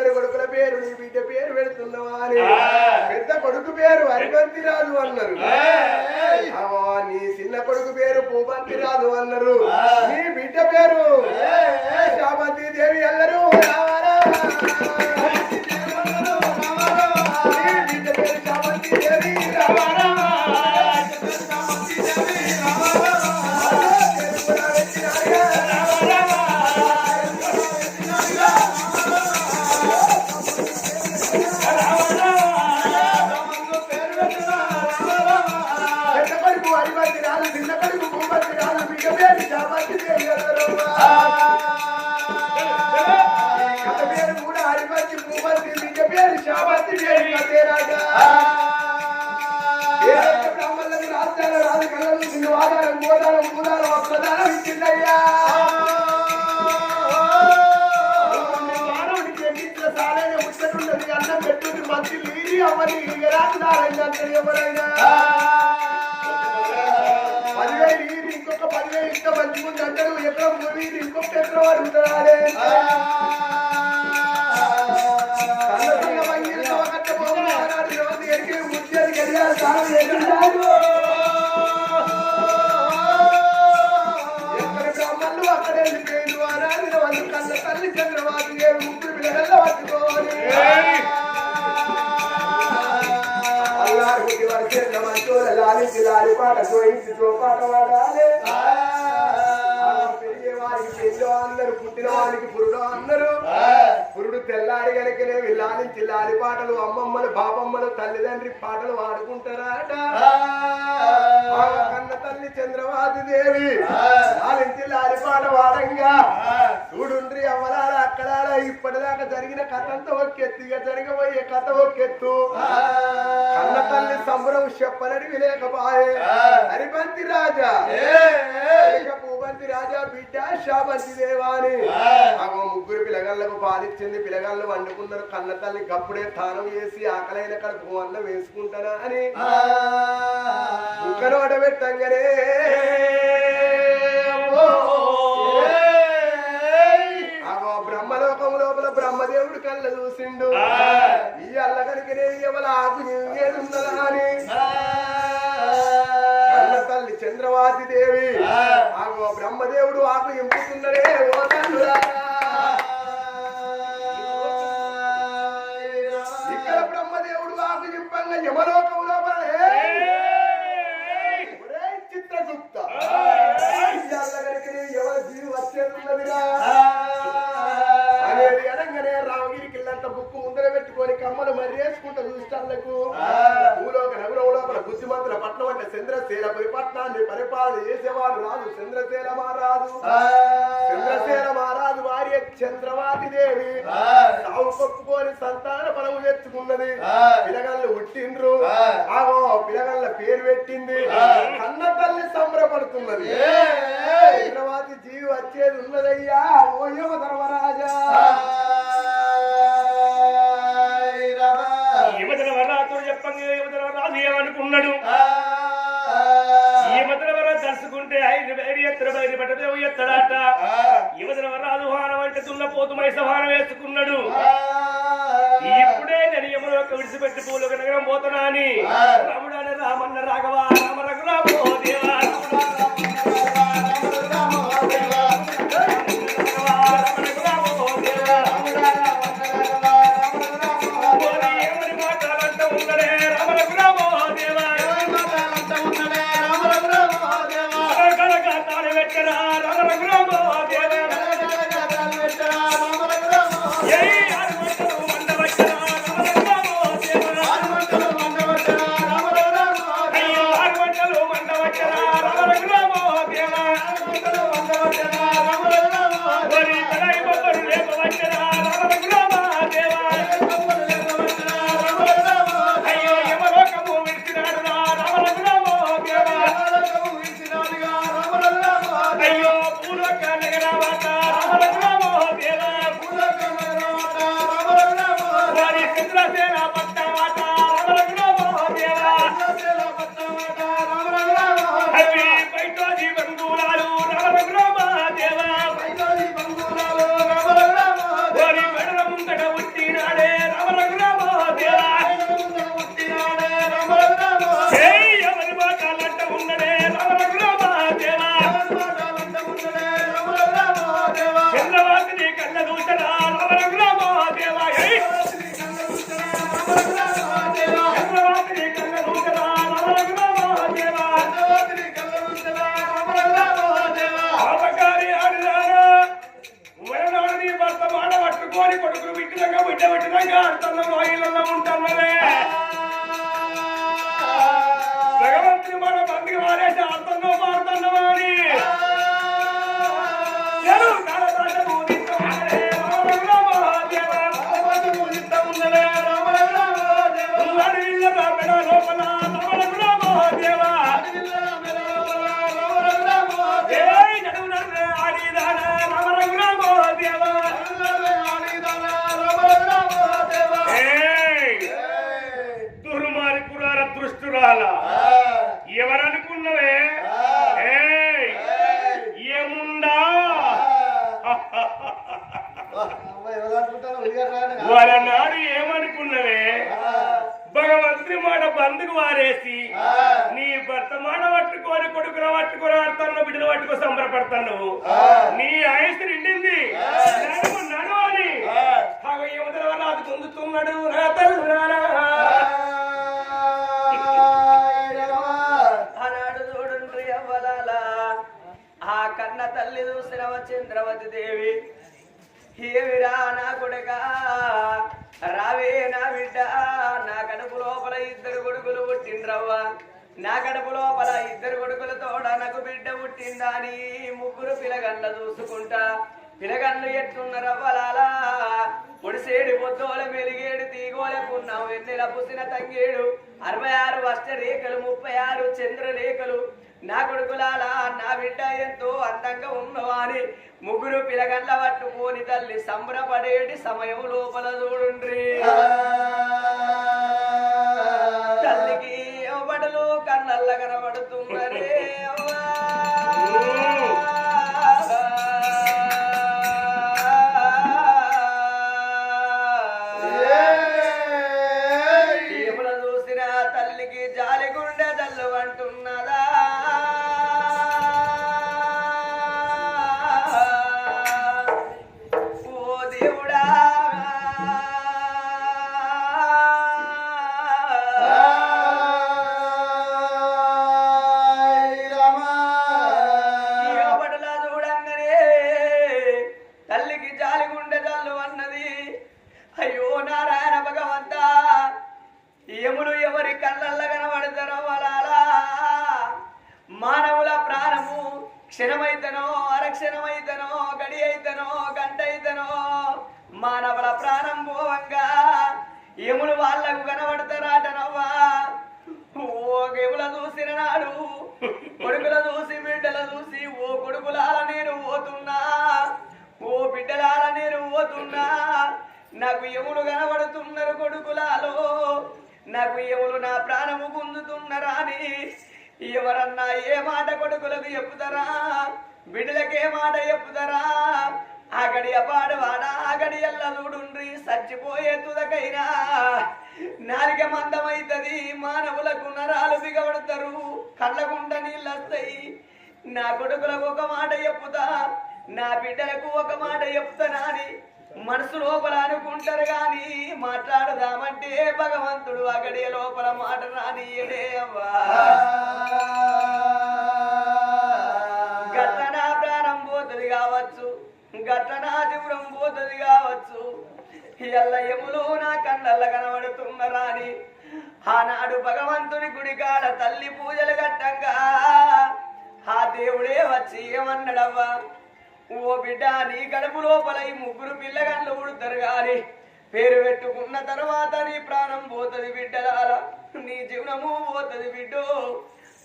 ఇద్దరు కొడుకుల పేరు నీ బిడ్డ పేరు పెడుతున్నావా అని పెద్ద కొడుకు పేరు హరిబంతి రాజు అన్నారు నీ చిన్న కొడుకు పేరు భూపంతి రాజు అన్నారు నీ బిడ్డ పేరు శామంతి దేవి అన్నారు. ఎవరైనా? పదివేలు ఇంకొక పదివేలు ఇంకా మంచిగుంది అంటారు ఈరి ఇంకొక అడుగుతారే కన్నసిన లాలించి లాలి పాట జోయించి జోపాట వాడాలి. పెరిగే వారికి పెళ్ళో అందరు పుట్టిన పురుడో తెల్లారి గనకనే లాలించి లాలి పాటలు అమ్మమ్మలు బాపమ్మలు తల్లిదండ్రి పాటలు పాడుకుంటారాట ఆ. కన్న తల్లి చంద్రవాది దేవి లాలించి లాలి పాట వాడంగా. ఇప్పటిదాకా జరిగిన కథ అంతా ఒకెత్తు ఇక జరగబోయే కథ ఒకెత్తు కన్న తల్లి సంబరం చెప్పనడివి లేకపాయే హరిబంతి రాజా. భూపంతి రాజా బిడ్డ శాబంతి దేవాని. ఆమె ముగ్గురు పిల్లగాళ్ళకు పాలిచ్చింది. పిల్లగాళ్ళు వండుకున్నారు. కన్న తల్లి గప్పుడే తానం చేసి ఆకలైన కడుపు అన్నం వేసుకుంటానా అని. కుక్కను అడబెట్టంగానే ఆమె బ్రహ్మదేవుడు కళ్ళ చూసిండు. ఈ అల్ల కనుకనే ఎవల ఆకు ఏడున్నదా అని. కన్న తల్లి చంద్రవాతి దేవి. ఆగో బ్రహ్మదేవుడు ఆకు ఎంపుతున్నరే ఓ. ఇక్కడ బ్రహ్మదేవుడు ఆకు చింపంగా యమలోకం పెట్టుకొని కమ్మలు మర్రేసుకుంటూ చూస్తాళ్ళకు భూలోక నగరం లోపల బుద్ధిమంతుల పట్నం అంటే చంద్రశీలపై పట్నాన్ని పరిపాలన చేసేవాడు రాజు చంద్రశీల మహారాజు. చంద్రశీల మహారాజు భార్య చంద్రవాతి దేవి. సాగు సంతాన బలము తెచ్చుకున్నది. పిలగళ్ళు పుట్టిండ్రు ఆగో పిలగళ్ళ పేరు పెట్టింది. కన్న తల్లి సంబరపడుతున్నది. చంద్రవాతి జీవి వచ్చేది ఉన్నదయ్యా. ఓ యువ ధర్మరాజా. వర వేరి బయలు పట్టదేవు ఎత్తడాట. యువదల వరాజు హారం అంటే దున్నపోతు మైసహారం వేసుకున్నాడు. ఇప్పుడే నేను యములోకి విడిచిపెట్టి పూలకు నగరం పోతున్నా అని రాముడాని రామన్న రాఘవ రామ రఘురామో దేవా పొందుతున్నాడు ఆనాడు అవ్వలాల. ఆ కన్న తల్లి చూసిన చంద్రవతి దేవి ఏమిరా నా కొడుకా? రావే నా బిడ్డ. నా కడుపు లోపల ఇద్దరు కొడుకులు పుట్టిండ్రవ్వా. నా కడుపు లోపల ఇద్దరు కొడుకులతో నాకు బిడ్డ పుట్టిందా అని ముగ్గురు పిలగండ్ల చూసుకుంటా. పిలగండ్లు బలాలా ముడిసేడు పొద్దోల మెలిగేడు తీగోలకున్నాం వెన్నెల పుసిన తంగేడు అరవై ఆరు అష్ట రేఖలు ముప్పై ఆరు చంద్ర రేఖలు. నా కొడుకులాలా నా బిడ్డ ఎంతో అందంగా ఉన్నవాని ముగ్గురు పిలగండ్ల పట్టుకోని తల్లి సంబరపడేటి సమయం లోపల చూడుండ్రి. తల్లికి బడలు కన్నల్ల కనబడుతున్నరే నాకు ఎములు కనబడుతున్నారు కొడుకులాలో. నాకు ఎములు నా ప్రాణము గుంజుతున్నారా అని. ఎవరన్నా ఏ మాట కొడుకులకు చెప్పుతారా? బిడ్డలకే మాట చెప్పుతారా? అగడి గడియ పాడవాడా ఆ గడియల్ల చచ్చిపోయే తుదకైనా. నాలిక మందమైతది మానవులకు నరాలు బిగబడతారు కళ్ళగుంట నీళ్ళు వస్తాయి నా కొడుకులకు ఒక మాట చెప్పుతా నా బిడ్డలకు ఒక మాట చెప్తానా అని. మనసు లోపల అనుకుంటారు గాని మాట్లాడదామంటే భగవంతుడు అక్కడే లోపల మాట రానియడే అవ్వా. గట్ల నా ప్రాణం పోతుంది కావచ్చు గట్ల నా జీవురం పోతుంది కావచ్చు. ఎల్ల ఎములు నా కళ్ళల్ల కనబడుతున్న రాని ఆనాడు భగవంతుని గుడికాడ తల్లి పూజలు గట్టంగా ఆ దేవుడే వచ్చి ఏమన్నాడవ్వా? ఓ బిడ్డ నీ కడుపు లోపల ఈ ముగ్గురు పిల్లగాళ్ళు ఉడతారు గాని పేరు పెట్టుకున్న తర్వాత నీ ప్రాణం పోతుంది బిడ్డలాల నీ జీవనము పోతుంది బిడ్డో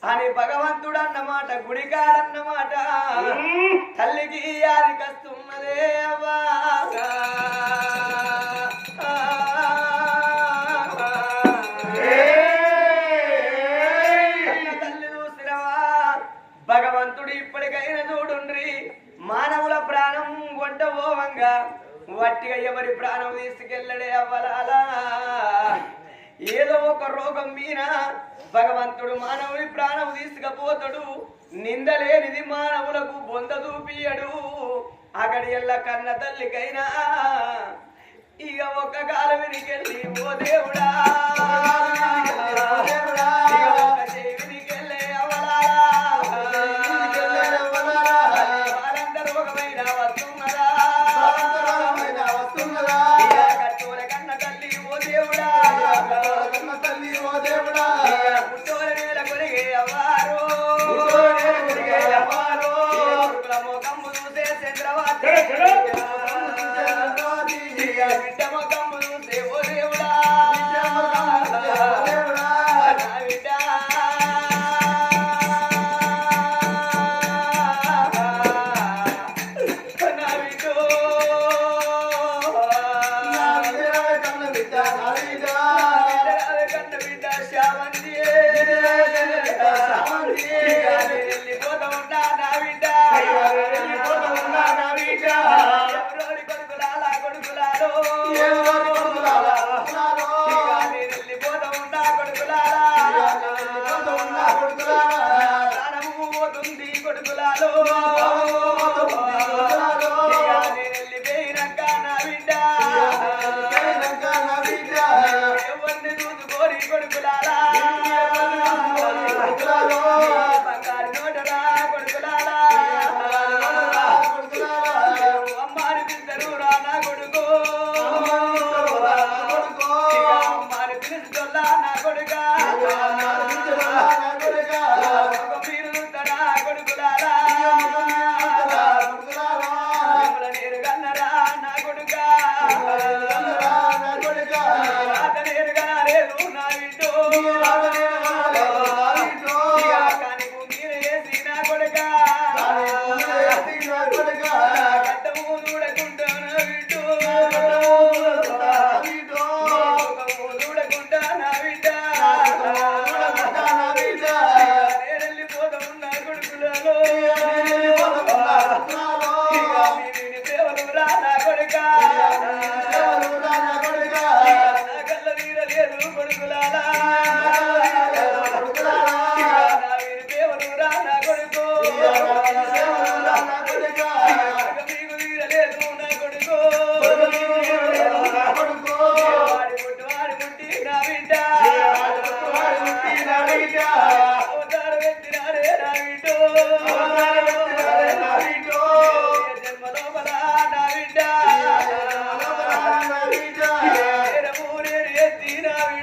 అని భగవంతుడు అన్నమాట గుడికాడన్నమాట. తల్లికి యాదికస్తున్నదే అవ్వా. భగవంతుడు మానవుని ప్రాణం తీసుకపోతాడు. నిందలేనిది మానవులకు బొంద చూపియడు. అక్కడి ఎల్ల కన్న తల్లికైనా ఇక ఒక్క కాలం వెనకెళ్ళి ఓ దేవుడా. దేవుడా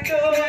go.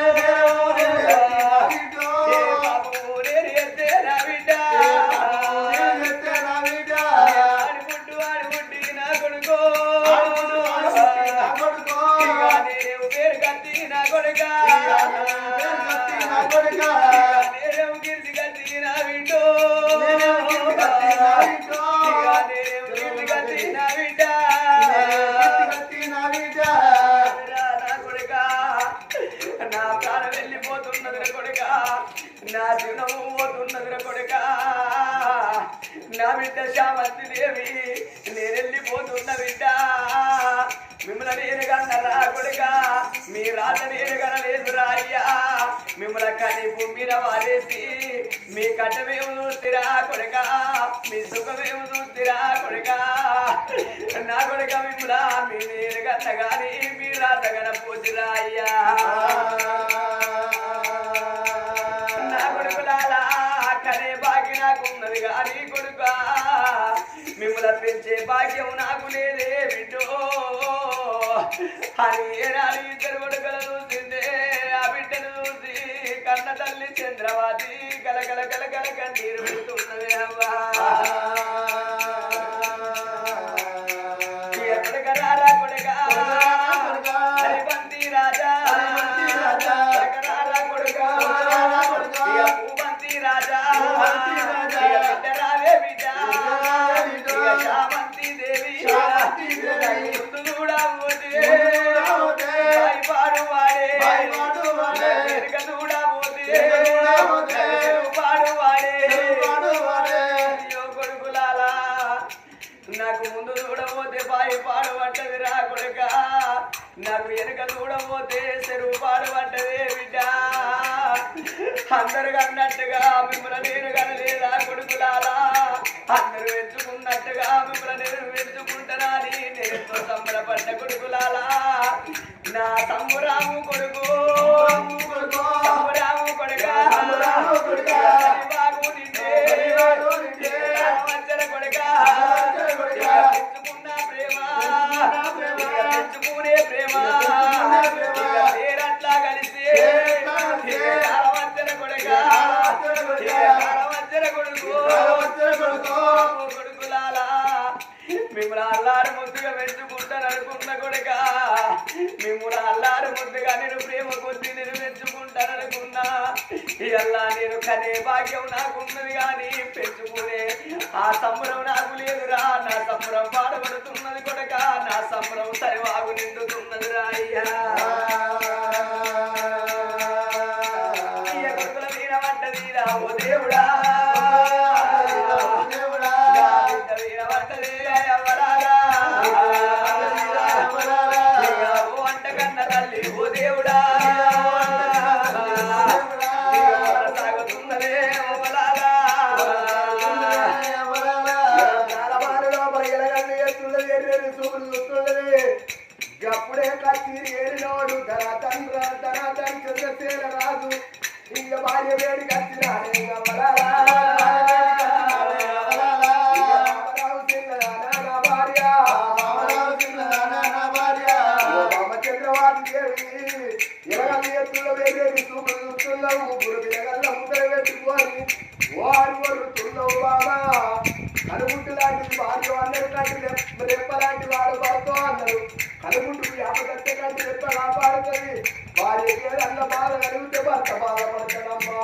గిర వాడేసి మీ కట్టమేము చూస్తురా కొడక మీ సుఖమేము చూస్తురా కొడక. నా కొడక మిమ్మలా మీ నేను గట్ట కానీ మీరు రాతగడ పోతురా అయ్యా. నా కొడుకులాలా కనే బాకి నాకున్నది కానీ కొడుక. మిమ్మల్ని పెంచే భాగ్యం నాకు లేదే బిడ్డో. అని ఇద్దరు కొడుక చంద్రవాది గలగల గలగల కన్నీరు పెడుతున్నదే అవ్వా. నాకు వెనుక చూడబోతే చెరువు పడ్డదే బిడ్డ. అందరు అన్నట్టుగా మిమ్మల్ని నేను కనలేదా కొడుకులారా? అందరూ మెచ్చుకున్నట్టుగా మిమ్మల్ని నేను మెచ్చుకుంటానని నేనుతో సంబరపడ్డ కొడుకులాలా నా తమ్మురాము కొడుకు. కొడుకు. తమ్మురాము కొడుకు? అల్లారు ముద్దుగా మెచ్చుకుంటాను అనుకున్న కొడుక. మిమ్మల్ని అల్లారు ముద్దుగా నేను ప్రేమ కొద్ది నేను మెచ్చుకుంటాను అనుకున్నా. ఇలా నేను కనే భాగ్యం నాకున్నది కానీ పెంచుకునే ఆ సంబరం నాకు లేదురా. నా సంబరం పాడబడుతున్నది కొడక. నా సంబరం సరివాగు బాగు నిండుతున్నదిరా అయ్యా. అబ్బా అన్నారు కలుగుంటు యాపదత్త కంటే ఎంత కాపాడుతుంది వారి అన్న బాధ కలిగితే భర్త బాధపడతాడమ్మా.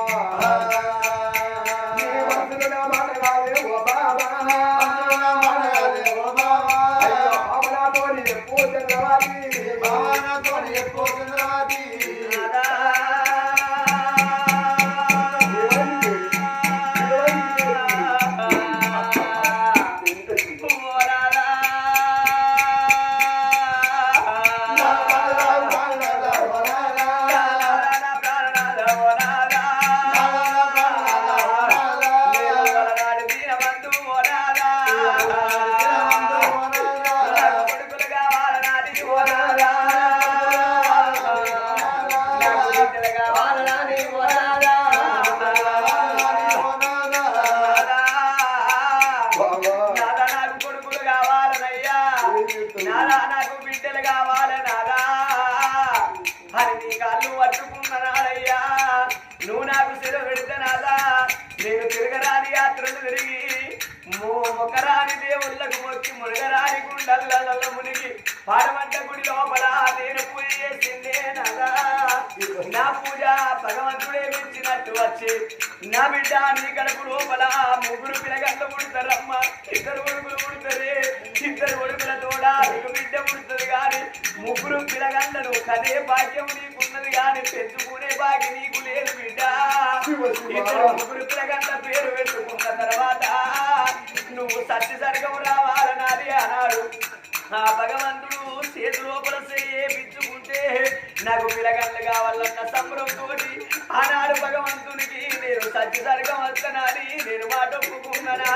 నా బిడ్డ నీ కడుపు లోపల ముగ్గురు పిల్లగంట పుడతారమ్మ. ఇద్దరు కొడుకులు పుడతారే. ఇద్దరు కొడుకుల తోడ నీకు బిడ్డ పుడుతుంది కానీ ముగ్గురు పిల్లగంటలు కదే భాగ్యం నీకున్నది కానీ పెంచుకునే భాగ్యం నీకు లేదు బిడ్డ. ఇద్దరు ముగ్గురు పిల్లగంట పేరు పెట్టుకున్న తర్వాత నువ్వు సత్య సరిగం రావాలన్నది అన్నాడు. ఆ భగవంతుడు చేతి లోపల చేయించుకుంటే నాకు పిలగండ్లు కావాలన్న సంబరం తోటి ఆనాడు భగవంతుని నేను సత్య సరిగం నేను మాట ఒప్పుకున్నానా?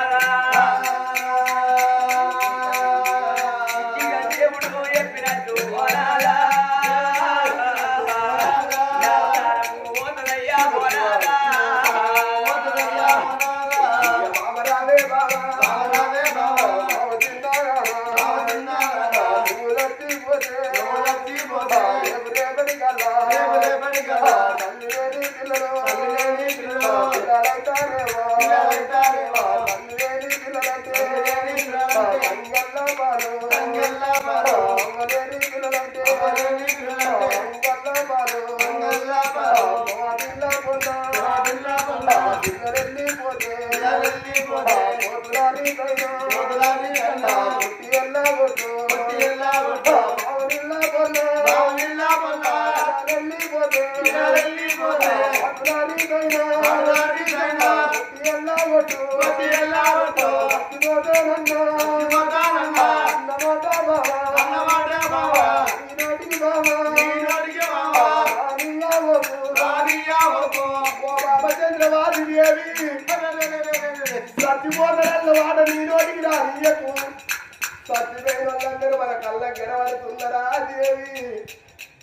కళ్ళ దేవి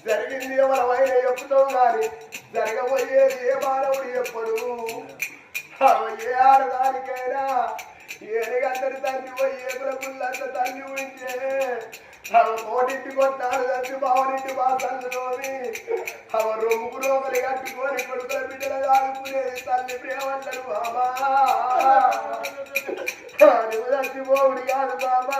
జరిగింది మన వైన చెప్పుతాం కానీ జరగబోయేది ఏ మానవుడు ఎప్పుడు? ఏ ఆడదానికైనా ఏనుగంతటి తండ్రి పోయి ఏగుల పుల్లంత తల్లి ఉంటే అవ కోటింటి కొట్టాడు తండ్రి బావనింటి మా తల్లిలోని అవ రొమ్ము రోగలు కట్టుకొని కొడుకుల బిడ్డలు దాడుకునేది తల్లి ప్రేమంటారు బాబా. నువ్వు చచ్చిపోవుడు కాదు బాబా.